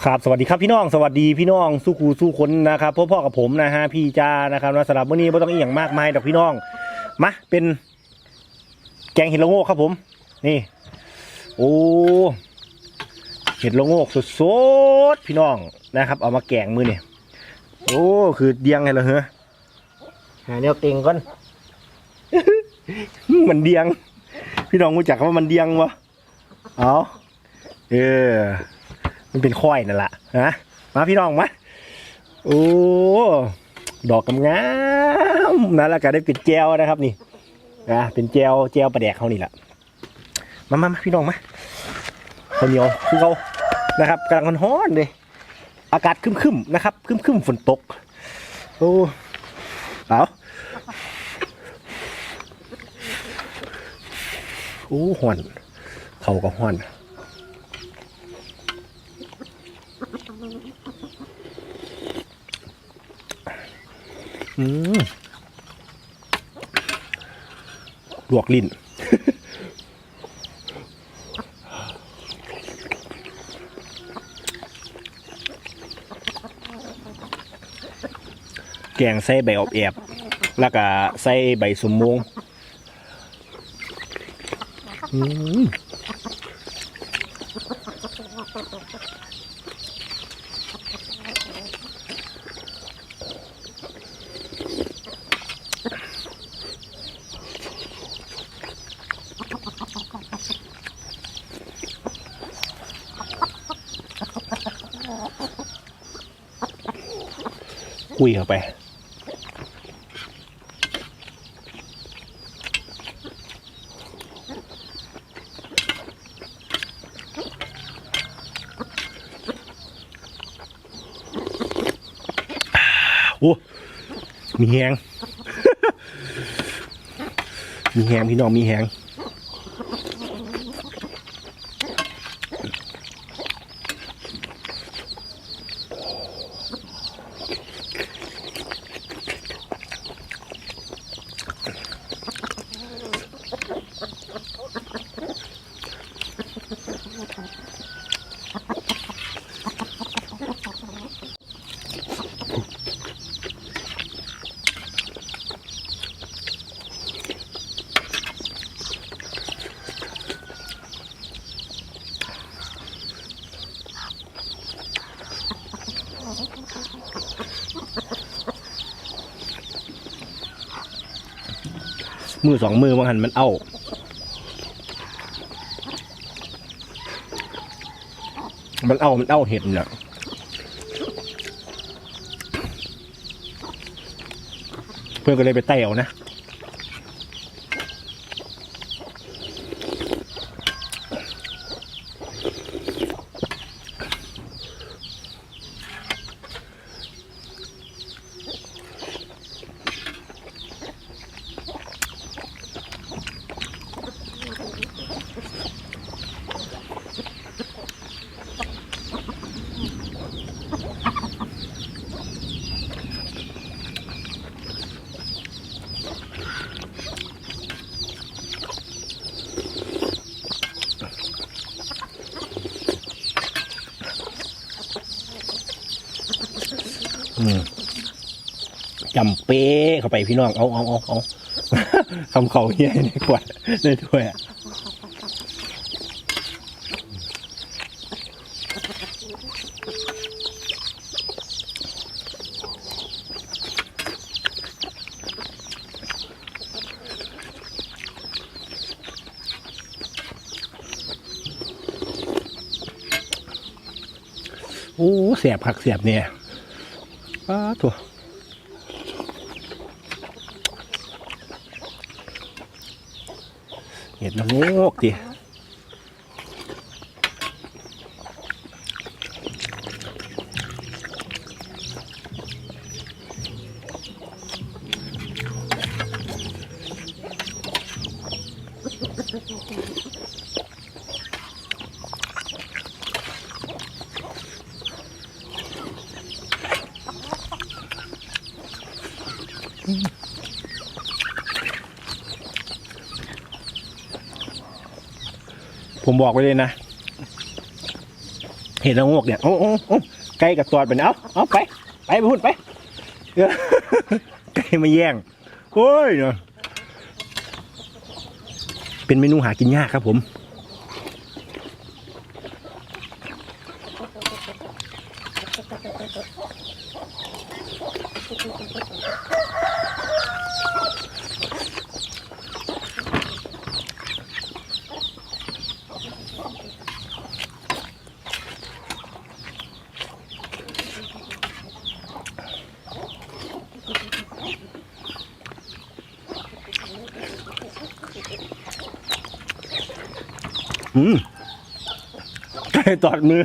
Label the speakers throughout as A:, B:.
A: ครับสวัสดีครับพี่น้องสวัสดีพี่น้องสู้ครูสู้คนนะครับพ่อพ่อกับผมนะฮะพี่จ้านะครับแล้วสำหรับวันนี้ไม่ต้องอีกอย่างมากมายดอกพี่น้องมาเป็นแกงเห็ดละโงกครับผม นี่ โอ้เห็ดละโงกสดๆพี่น้องนะครับ เอามาแกงมือนี่โอ้คือเดียงไงล่ะเหรอหาแนวเต็งก่อนมันเดียง พี่น้องรู้จักว่ามันเดียงวะเอาเออ มันเป็นข้อยนั่นแหละนะมาพี่น้องมาโอ้ดอกกำงามนั่นแหละก็ได้เป็นแจวนะครับนี่นะเป็นแจวแจวปลาแดกเขานี่แหละมามามาพี่น้องมาข้าวเหนียวคือเขานะครับกำลังร้อนเลยอากาศครึมๆนะครับครึมๆฝนตกโอ้เอาโอ้ห่อน เขาก็ห่อน ลวกลิ้นแกงใส่ใบอบแอบแล้วก็ใส่ใบสมมงอืม คุยเข้าไป โอ้ มีแหง มีแหงพี่น้องมีแหง มือสองมือว่างหันมันเอามันเอามันเอ้าเห็ดเนี่ยเพื่อนก็เลยไปไต่เอานะ จำเป๊ะเข้าไปพี่น้อง เอาเอาเอาเอาคำเขาเฮียในขวดในถ้วยโอ้เสียบผักเสียบเนี่ย ป้าถั่วเห็ดละโงกดิ ผมบอกไว้เลยนะ เห็ดละโงกเนี่ยโอ้โอ้โอ้กับตอดไปเนี่ยเอาเอาไป ไปไปพูดไปเออไก่มาแย่งโอ้ยเนาะเป็นเมนูหากินยากครับผม อืมไก่ตอดมือ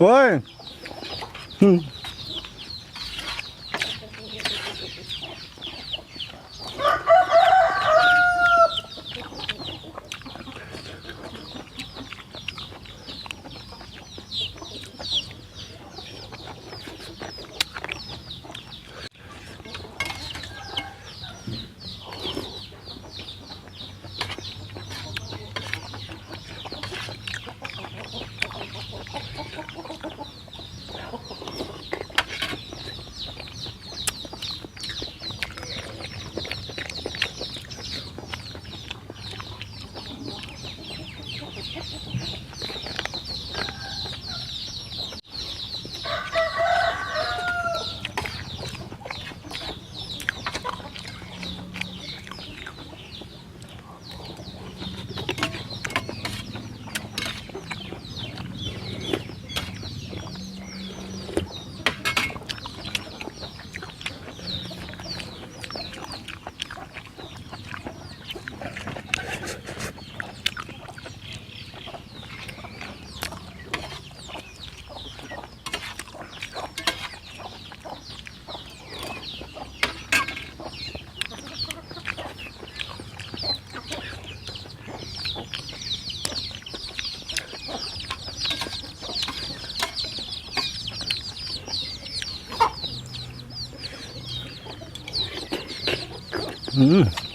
A: โอ้ยอืม Mm-hmm.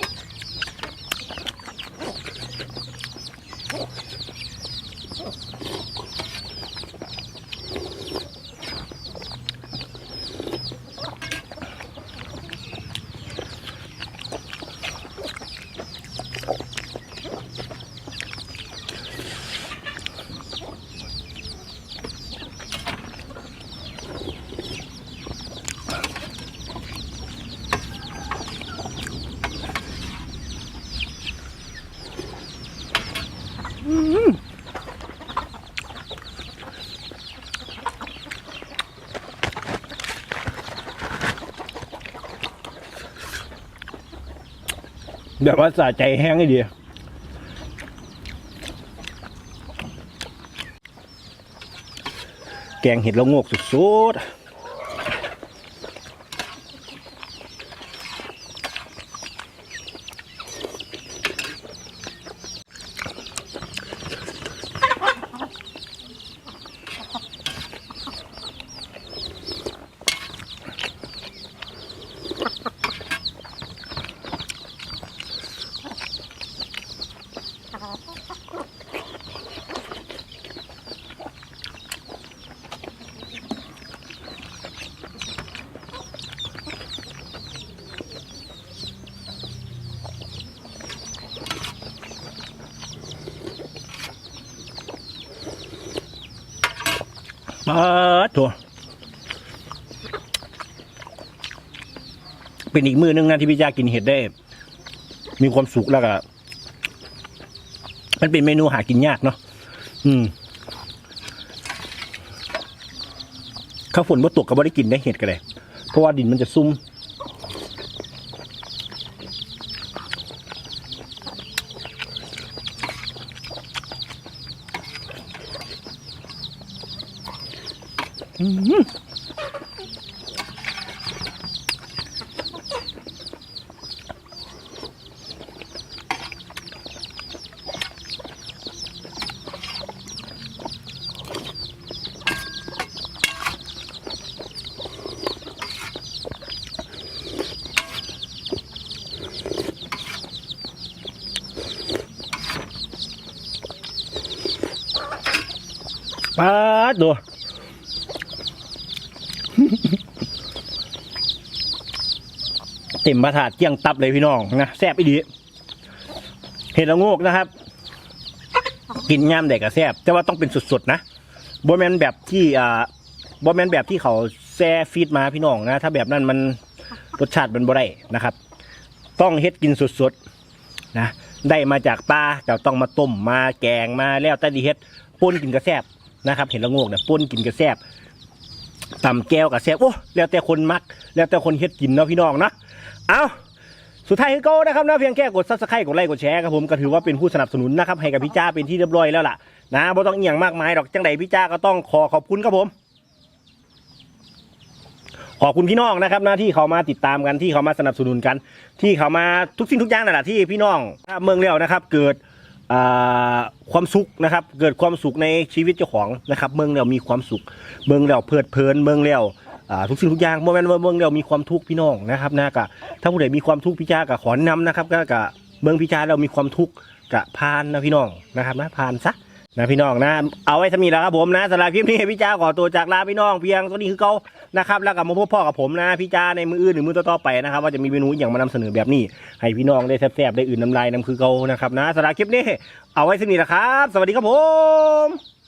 A: แบบว่าสะใจแห้งไอเดียแกงเห็ดละงกสุดๆ มาตัวเป็นอีกมือหนึงนะที่พี่จ้ากินเห็ดได้ มีความสุขแล้วก็มันเป็นเมนูหากินยากเนาะอืมข้าวฝนว่อตกก็บ่ได้กินได้เห็ดกันเลยเพราะว่าดินมันจะซุ่ม ปาดดูเต็มประถาดเกี่ยงตับเลยพี่น้องนะแซ่บอีดีเห็ดละโงกนะครับ กินย่ำเด็กกับแซ่บแต่ว่าต้องเป็นสดๆนะบอแมนแบบที่อ่าบอแมนแบบที่เขาแซ่ฟีดมาพี่น้องนะ ถ้าแบบนั้นมันรสชาติมันบ่ได้นะครับ ต้องเฮ็ดกินสดๆนะได้มาจากปลาแต่ต้องมาต้มมาแกงมาแล้วแต่ดีเฮ็ดป่นกินกระแซบ นะครับ เห็นละโงกเนี่ยป่นกินกระแซบตำแก้วกระแซบโอ้แล้วแต่คนมัก แล้วแต่คนเฮ็ดกินเนาะพี่น้องนะเอาสุดท้ายคือโก้นะครับนะเพียงแค่กดซับสไครต์กดไลค์กดแชร์ครับผมก็ถือว่าเป็นผู้สนับสนุนนะครับให้กับพี่จ้าเป็นที่เรียบร้อยแล้วล่ะนะบ่ต้องเอียงมากมายดอกจังใดพี่จ้าก็ต้องขอขอบคุณครับผมขอบคุณพี่น้องนะครับนะที่เขามาติดตามกันที่เขามาสนับสนุนกัน ที่เขามาทุกสิ่งทุกอย่างนั่นแหละที่พี่น้องเมืองเลี้ยวนะครับ เกิด ความสุขนะครับ เกิดความสุขในชีวิตเจ้าของนะครับ เมืองเลี้ยวมีความสุข เมืองเลี้ยวเพลิดเพลิน เมืองเลี้ยวอ่าทุกสิ่งทุกอย่างโมเมนต์ว่าเมืองเลี้ยวมีความทุกข์พี่น้องนะครับนะกะถ้าผู้ใดมีความทุกข์พี่จ้าก็ขอนนำนะครับก็กะเมืองพี่จ้าเรามีความทุกข์กะพานนะพี่น้องนะครับนะพานซะนะพี่น้องนะ เอาไว้สมีแล้วครับผมนะสำหรับคลิปนี้พี่จ้าขอตัวจากลาพี่น้องเพียงตัวนี้คือเขา นะครับแล้วกับมาพบพ่อกับผมนะพี่จ้าในมืออื่นหรือมือต่อๆไปนะครับว่าจะมีเมนูอย่างมานำเสนอแบบนี้ ให้พี่น้องได้แซ่บๆได้อื่นน้ำลายน้ำคือเขานะครับนะสำหรับคลิปนี้เอาไว้สมีแล้วครับ สวัสดีครับผม